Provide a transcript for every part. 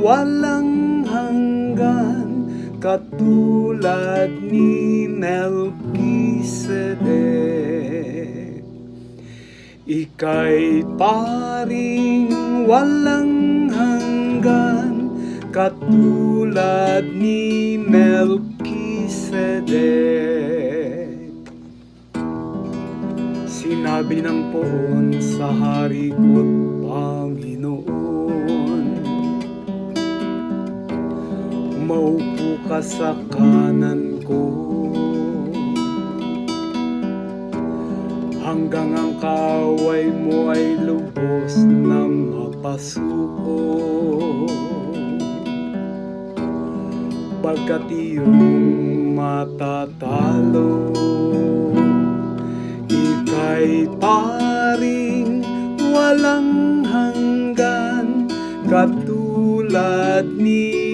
walang hanggan katulad ni Melchizedek. Ika'y paring walang hanggan katulad ni Melchizedek. Sinabi ng poon sa hari ko't Panginoon Maupo ka sa kanan ko. Hanggang ang kaway mo ay lubos na mapasuko Pagkat iyong matatalo Ika'y paring walang hanggan Katulad ni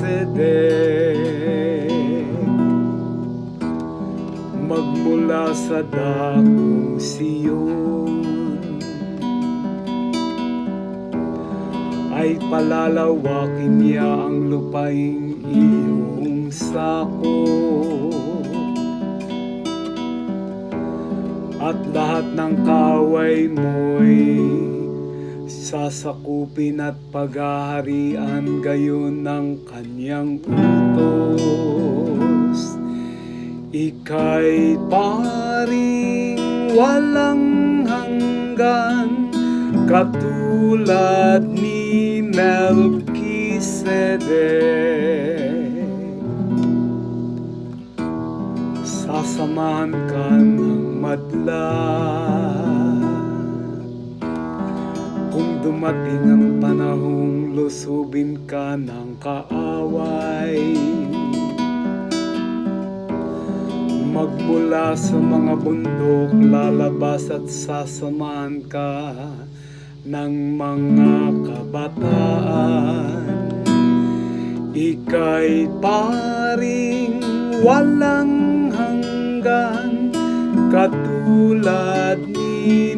Melchizedek Magmula sa dakong Siyon Ay palalawakin niya ang lupaing iyong sako. At lahat ng kaway mo'y sasakupin at paghaharian gayon ng kanyang utos. Ika'y paring walang hanggan katulad ni Melchizedek. Sasamahan ka ng madla dumating ang panahong lusubin ka ng kaaway. Magmula sa mga bundok lalabas at sasamahan ka ng mga kabataan. Ika'y paring walang hanggan katulad ni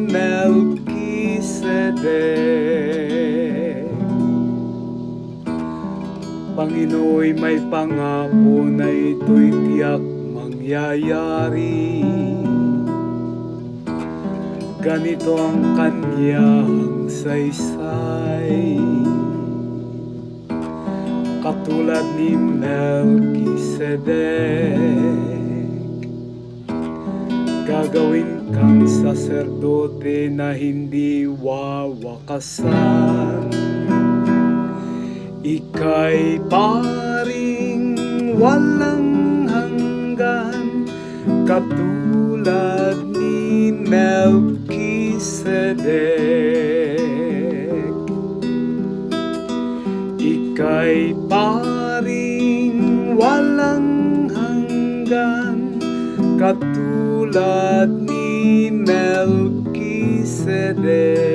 Melchizedek. Panginooy may pangako na ito'y tiyak mangyayari. Ganito ang kanyang saysay katulad ni Melchizedek. Gagawin kang saserdote na hindi wawakasan. Ika'y paring walang hanggan katulad ni Melchizedek. Katulad ni Melchizedek.